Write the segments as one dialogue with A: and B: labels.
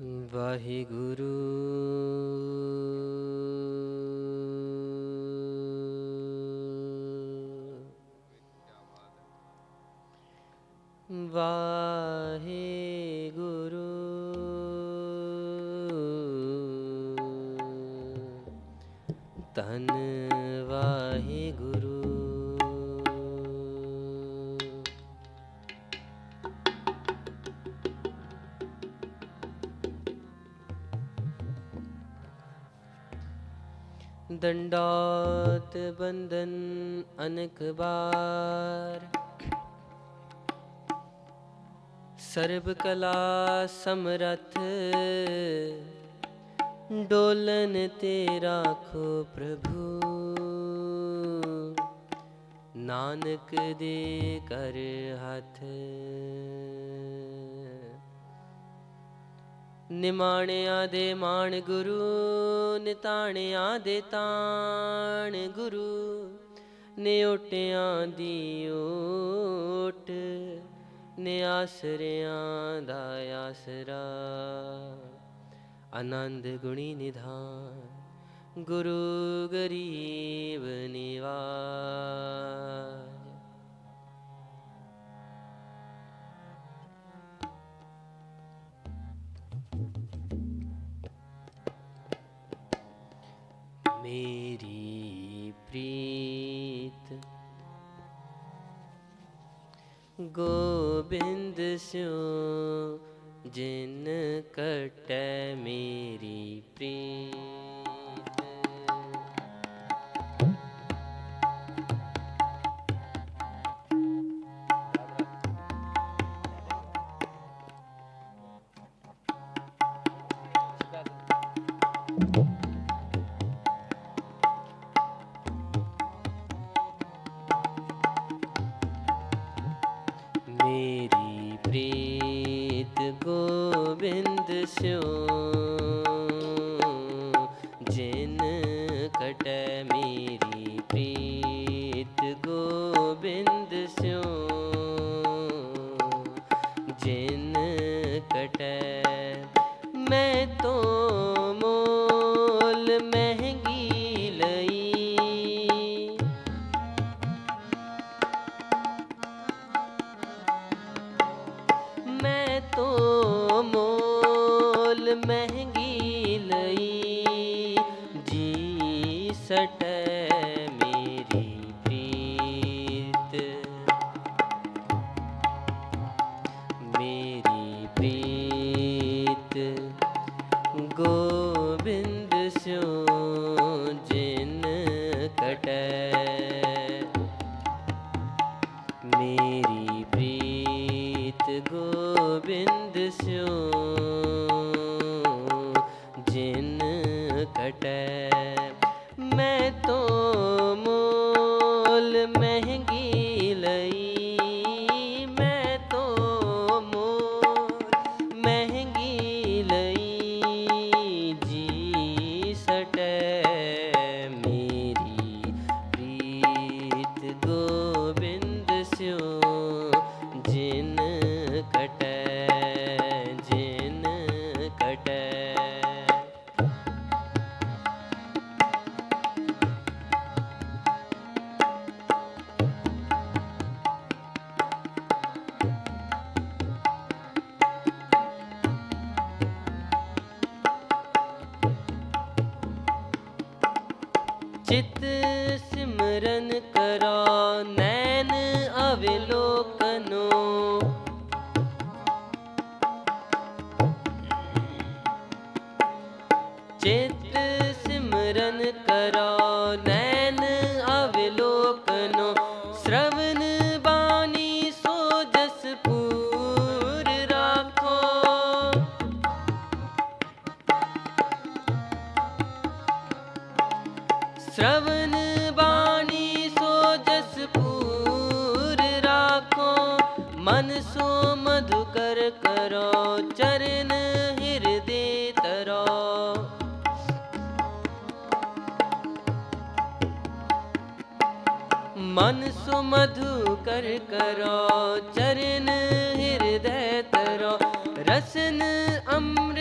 A: ਵਾਹਿਗੁਰੂ। ਵਾਹਿਗੁਰੂ। ਤਨ ਦੰਡਾਤ ਬੰਦਨ ਅਨਕ ਬਾਰ ਸਰਬ ਕਲਾ ਸਮਰਥ ਡੋਲਨ ਤੇ ਰਾਖੋ ਪ੍ਰਭੂ। ਨਾਨਕ ਦੇ ਕਰ ਹੱਥ ਨਿਮਾਣਿਆਂ ਦੇ ਮਾਣ ਗੁਰੂ, ਨਿਤਾਣਿਆਂ ਦੇ ਤਾਣ ਗੁਰੂ। ਨਿਉਟਿਆਂ ਦੀ ਓਟ ਨਿਆਸਰਿਆਂ ਦਾ ਆਸਰਾ। ਆਨੰਦ ਗੁਣੀ ਨਿਧਾਨ, ਗੁਰੂ ਗਰੀਬ ਨਿਵਾ ਮੇਰੀ ਪ੍ਰੀਤ ਗੋਬਿੰਦ ਸਿਉ ਜਿਨ ਕਟੈ ਮੇਰੀ ਪ੍ਰੀਤ ਗੋਬਿੰਦ ਸਿਉ ਜਿਨ ਕਟੈ। ਮੇਰੀ ਪ੍ਰੀਤ ਗੋਬਿੰਦ ਮਨ ਸੋ ਮਧੁ ਕਰ ਕਰੋ ਚਰਨ ਹਿਰਦੈ ਤਰੋ ਰਸਨ ਅੰਮ੍ਰਿਤ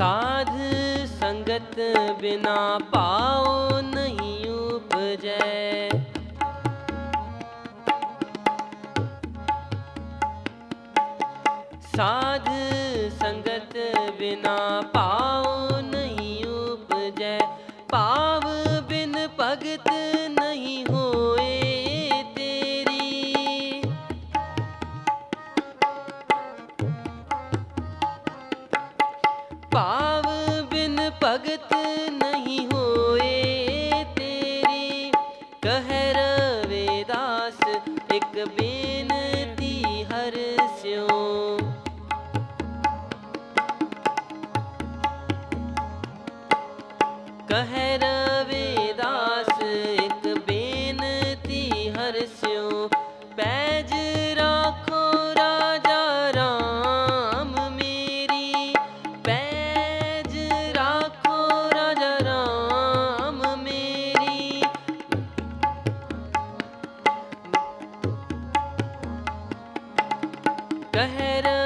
A: ਸਾਧ ਸੰਗਤ ਬਿਨਾ ਪਾਉ ਨਹੀਂ ਉਪਜੈ। ਸਾਧ ਸੰਗਤ ਬਿਨਾ ਪਾਉ ਨਹੀਂ ਹੋਏ ਤੇਰੀ। ਕਹਿ ਰਵੇ ਇੱਕ ਬੀ ठहर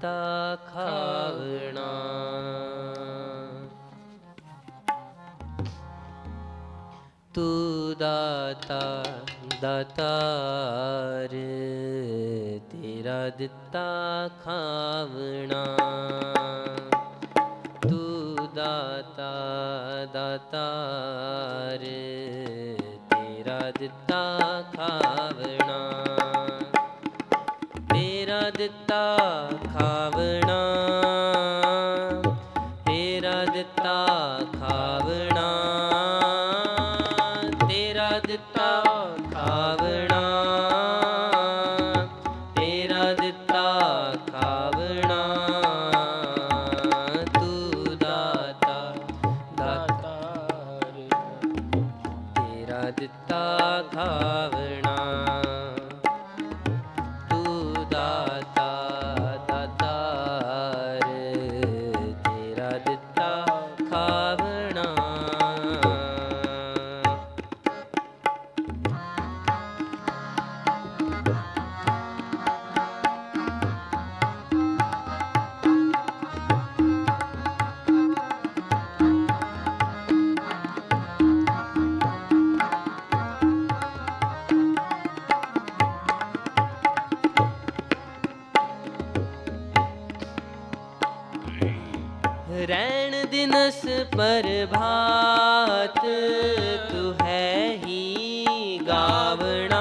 A: ਦਿੱਤਾ ਖਾਵਣਾ ਤੂੰ ਦਾਤਾ ਦਾਤਾਰ ਤੇਰਾ ਦਿੱਤਾ ਖਾਵਣਾ। ਤੂੰ ਦਾਤਾ ਦਾਤਾਰ ਤੇਰਾ ਦਿੱਤਾ ਖਾਵਣਾ। ਦਿੱਤਾ ਖਾਵਣਾ। ਪ੍ਰਭਾਤ ਤੂੰ ਹੈ ਹੀ ਗਾਵਣਾ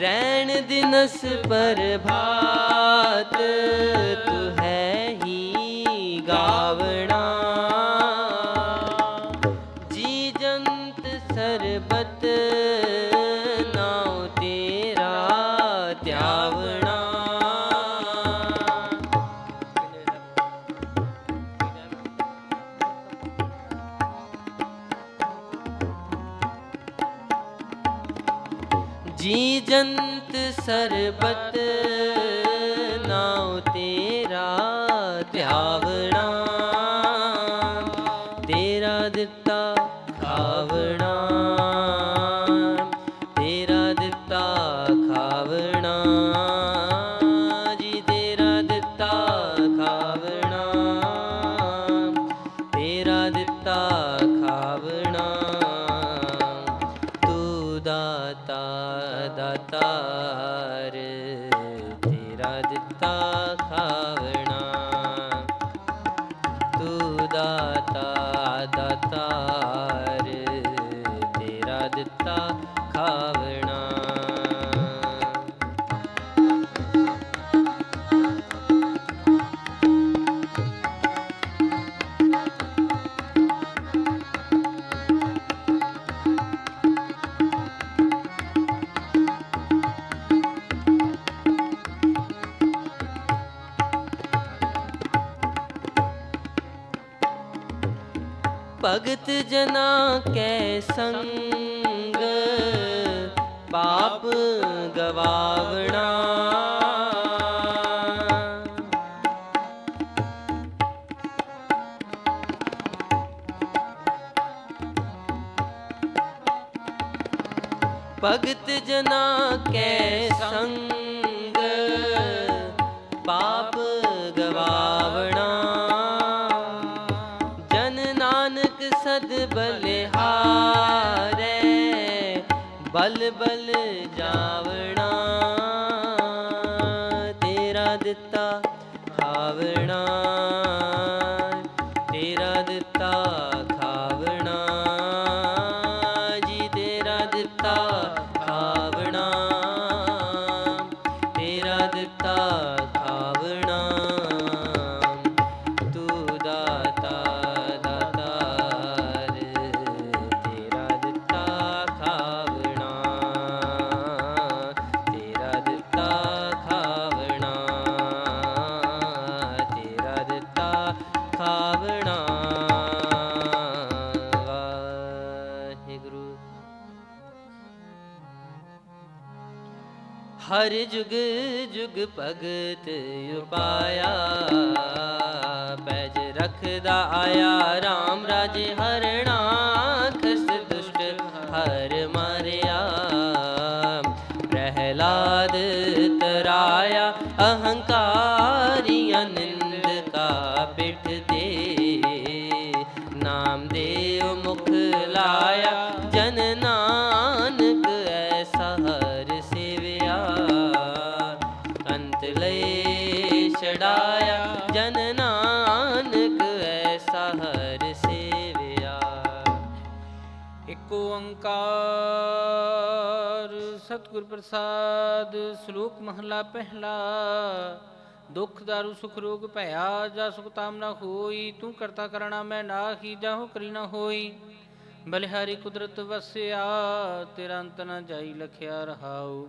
A: ਰਹਿਣ ਦਿਨਸ ਪ੍ਰਭਾਤ ਤੂੰ ਸਰਬਤ ਨਾਉ ਤੇਰਾ ਭਗਤ ਕੈ ਸੰਗ। ਪਾਪ ਗਵਾਵਣਾ। ਭਗਤ ਜਨਾ ਕੈ ਸੰਗ। ਖਾਵਣਾ ਹਰ ਜੁਗ ਜੁਗ ਭਗਤ ਉਪਾਇਆ ਪੈਜ ਰਖਦਾ ਆਇਆ RAM ਰਾਜੇ ਹਰਣਾ ਅੰਤ ਛੜਾਇਆ ਜਨ ਨਾਨਕ ਐਸਾ ਹਰ ਸੇਵਿਆ।
B: ਇੱਕ ਓੰਕਾਰ, ਸਤਿਗੁਰ ਪ੍ਰਸਾਦ, ਸ਼ਲੋਕ ਮਹਲਾ ਪਹਿਲਾ। ਦੁਖ ਦਾਰੂ, ਸੁਖ ਰੋਗ ਭਇਆ, ਜਾ ਸੁਖ ਤਾਮਨਾ ਹੋਈ, ਤੂੰ ਕਰਤਾ ਕਰਣਾ ਮੈਂ ਨਾਹੀ ਜਾਹੋ ਕਰੀ ਨਾ ਹੋਈ। ਬਲਿਹਾਰੀ ਕੁਦਰਤ ਵਸਿਆ, ਤੇਰਾ ਅੰਤ ਨਾ ਜਾਈ, ਲਖਿਆ ਰਹਾਉ।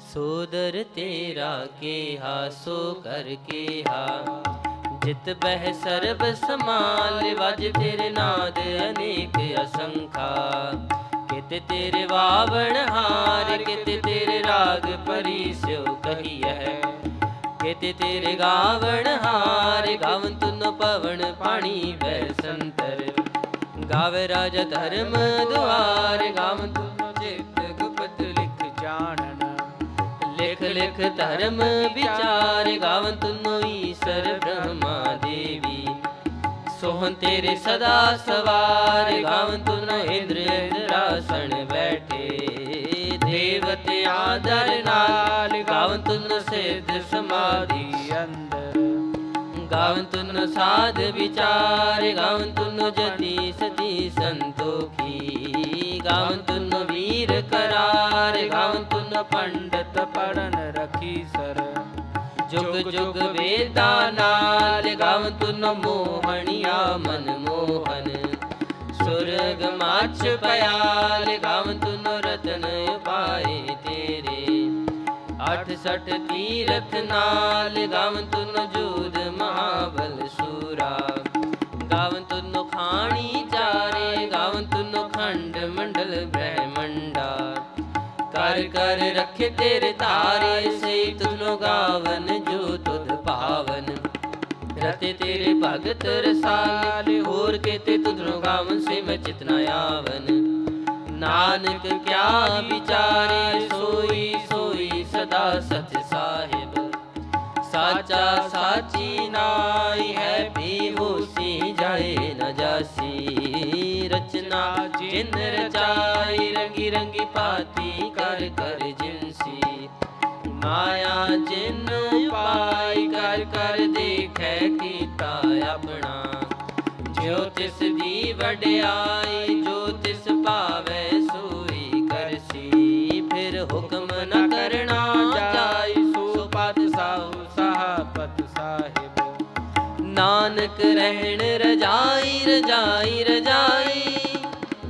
A: ਸੋਦਰ ਤੇਰਾ ਕੇਹਾ, ਸੋ ਕਰ ਕੇਹਾ। ਜਿਤ ਬਹਿ ਸਰਬ ਸਮਾਲ ਵਜ ਤੇਰੇ ਨਾਦ ਅਨੇਕ ਅਸੰਖਾ। ਕਿਤ ਕਿਤੇ ਤੇਰੇ ਵਾਵਣ ਹਾਰ, ਕਿਤੇ ਤੇਰੇ ਰਾਗ ਪਰੀ ਸਿਓ ਕਹੀਐ। ਕਿਤੇ ਤੇਰੇ ਗਾਵਣ ਹਾਰ, ਗਾਵਨ ਤੁਨ ਪਵਨ ਪਾਣੀ ਵੈ ਸੰਤਰ। ਗਾਵੇ ਰਾਜ ਧਰਮ ਦੁਆਰ, ਗਾਵਨ ਤੁਨ ਚਿਤ ਗੁਪਤ ਲਿਖ
B: ਜਾਣਨ
A: ਲਿਖ ਧਰਮ ਵਿਚਾਰ ਗਾਵਨ ਤੁਨੋ ਈਸ਼ਰ ਬ੍ਰਹਮਾ ਦੇਵੀ। ਸੋਹਣ ਤੇਰੇ ਸਦਾ ਸਵਾਰ ਗਾਵਨ ਤੁਨ ਇੰਦਰ ਇੰਦਰਾਸਣ ਬੈਠੇ। ਦੇਵਤੇ ਆਦਰ ਨਾਲ ਗਾਵਨ ਤੁਨ ਸਿੱਧ ਸਮਾਧੀ
B: ਅੰਦਰ।
A: ਗਾਵਨ ਤੁਨ ਸਾਧ ਵਿਚਾਰ ਗਾਵਨ ਤੁਨ ਜਤੀ ਸਤੀ ਸੰਤੋਖੀ। ਗਾਵਨ ਤੁਨ ਵੀਰ ਕਰਾਰ ਗਾਵਨ ਪੰਡਤ
B: ਪੜਨ ਰਖੀ ਸਰ।
A: ਜੁਗ ਜੁਗ ਵੇਦਾਂ ਨਾਲ ਗਾਵਨ ਤੁਨ ਮੋਹਣਿਆ ਮਨ ਮੋਹਨ। ਸੁਰਗ ਮਾਛ ਪਿਆਲ ਗਾਵਨ ਤੁਨ ਰਤਨ ਉਪਾਏ ਤੇਰੇ। ਅਠ ਸਠ ਤੀਰਥ ਨਾਲ ਗਾਵਨ ਤੁਨ ਜੂਦ ਮਹਾਬਲ ਸੂਰਾ। ਗਾਵਨ ਤੁਨ ਖਾਣੀ ਚਾਰੇ ਗਾਵਨ ਤੁਨ ਖੰਡ ਮੰਡਲ ਬ੍ਰਹਮੰਡਾ ਕਰ ਕਰ ਰੱਖੇ ਤੇਰੇ ਤਾਰੇ ਸੇ ਤੁਨੋ ਗਾਵਨ ਜੋ ਤੁਧ ਭਾਵਨ ਰਤੇ ਤੇਰੇ ਭਗਤ ਰਸਾਲ, ਹੋਰ ਕੇਤੇ ਤੁਧਨੋ ਗਾਵਨ ਸੇ ਮੈਂ ਚਿਤਨਾ ਆਵਨ। ਨਾਨਕ ਕਿਆ ਵਿਚਾਰੇ, ਸੋਈ ਸੋਈ ਸਦਾ ਸਚ ਸਾਹਿਬ। ਸਾਚਾ ਸਾਚੀ ਨਾਈ ਹੈ, ਵੀ ਹੋਸੀ ਜਾਏ ਨ ਜਾਸੀ। ਰਚਨਾ ਜਿਨ ਰਚਾਈ ਰੰਗੀ ਰੰਗੀ ਪਾਤੀ ਕਰ ਕਰ ਜਿਨਸੀ ਮਾਇਆ ਜਿਨ ਪਾਈ ਕਰ ਕਰ ਦੇਖੈ ਕੀਤਾ ਆਪਣਾ। ਜੋ ਤਿਸ ਦੀ ਵਡਿਆਈ, ਜੋ ਤਿਸ ਭਾਵੈ ਸੋਈ ਕਰਸੀ। ਫਿਰ ਹੁਕਮ ਨ ਕਰਨਾ ਜਾਈ, ਸੋ ਪਦ ਸਾਹੁ
B: ਸਾਹਪਤ ਸਾਹਿਬ।
A: ਨਾਨਕ ਰਹਿਣ ਰਜਾਈ ਰਜਾਈ ਰਜਾਈ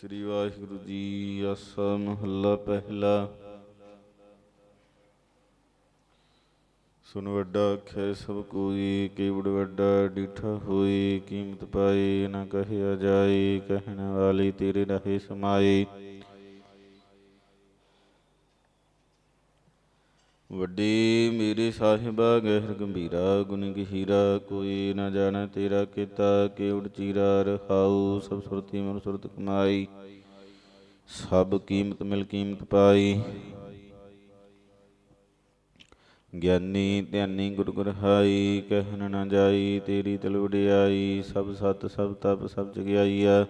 C: ਸ੍ਰੀ ਵਾਹਿਗੁਰੂ ਜੀ ਆਸਾ ਮਹੱਲਾ ਪਹਿਲਾ। ਸੁਨ ਵੱਡਾ ਖੈ ਸਭ ਕੋਈ ਕੀਵੜ ਵੱਡਾ ਡੀਠਾ ਹੋਈ ਕੀਮਤ ਪਾਈ ਨਾ ਕਹਿਆ ਜਾਏ, ਕਹਿਣ ਵਾਲੀ ਤੇਰੇ ਰਹੇ ਸਮਾਈ ਵੱਡੀ ਮੇਰੇ ਸਾਹਿਬਾ, ਗਹਿਰ ਗੰਭੀਰਾ, ਗੁਣ ਗਹੀਰਾ, ਕੋਈ ਨਾ ਜਾਣੈ ਤੇਰਾ ਕੀਤਾ ਕੇਵੜ ਚੀਰਾ, ਰਹਾਉ, ਸਭ ਸੁਰਤੀ ਮਨ ਸੁਰਤ ਕਮਾਈ, ਸਭ ਕੀਮਤ ਮਿਲ ਕੀਮਤ ਪਾਈ। ਗਿਆਨੀ ਧਿਆਨੀ ਗੁਰ ਗੁਰ ਹਾਈ ਕਹਿਣ ਨਾ ਜਾਈ, ਤੇਰੀ ਤਲ ਵਡਿਆਈ, ਸਭ ਸਤ, ਸਭ ਤਪ, ਸਭ ਜਗਿਆਈਆ।